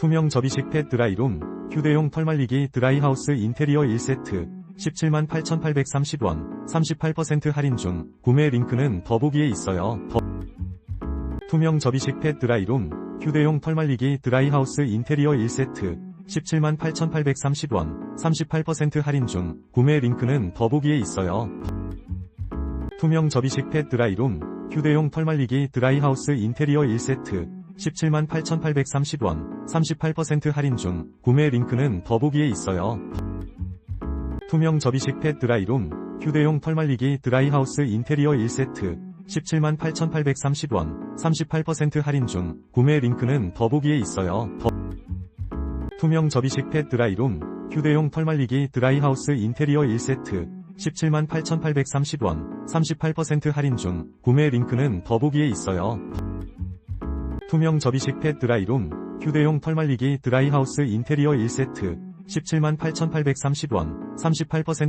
투명 접이식 펫 드라이룸, 휴대용 털말리기 드라이하우스 인테리어 1세트, 178,830원, 38% 할인 중, 구매 링크는 더보기에 있어요. 더... 투명 접이식 펫 드라이룸, 휴대용 털말리기 드라이하우스 인테리어 1세트, 178,830원, 38% 할인 중, 구매 링크는 더보기에 있어요. 투명 접이식 펫 드라이룸, 휴대용 털말리기 드라이하우스 인테리어 1세트, 178,830원, 38% 할인 중, 구매 링크는 더보기에 있어요. 투명 접이식 펫 드라이룸, 휴대용 털말리기 드라이하우스 인테리어 1세트, 178,830원, 38% 할인 중, 구매 링크는 더보기에 있어요. 더... 투명 접이식 펫 드라이룸, 휴대용 털말리기 드라이하우스 인테리어 1세트, 178,830원, 38% 할인 중, 구매 링크는 더보기에 있어요. 투명 접이식 펫 드라이룸, 휴대용 털말리기 드라이하우스 인테리어 1세트, 178,830원, 38%